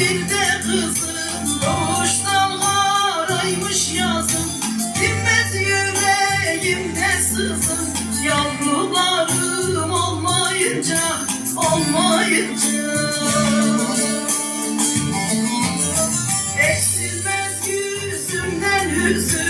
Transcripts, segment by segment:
bir de kızım. Doğuştan haraymış yazım Dinmez yüreğimde sızım Yavrularım olmayınca Olmayınca. Eksilmez yüzümden hüzün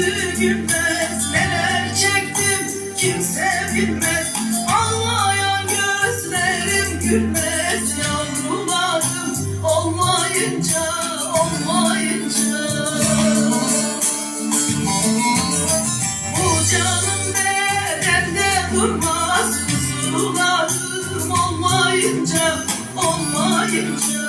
yüzü gülmez Neler çektim kimse bilmez. Ağlayan gözlerim gülmez Yavrularım olmayınca olmayınca. Bu canım nerede durmaz Kusurlarım olmayınca olmayınca.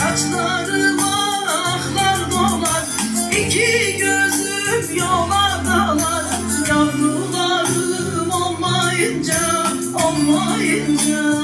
Saçlarıma aklar dolar iki gözüm yola dalar. Yavrularım olmayınca, olmayınca.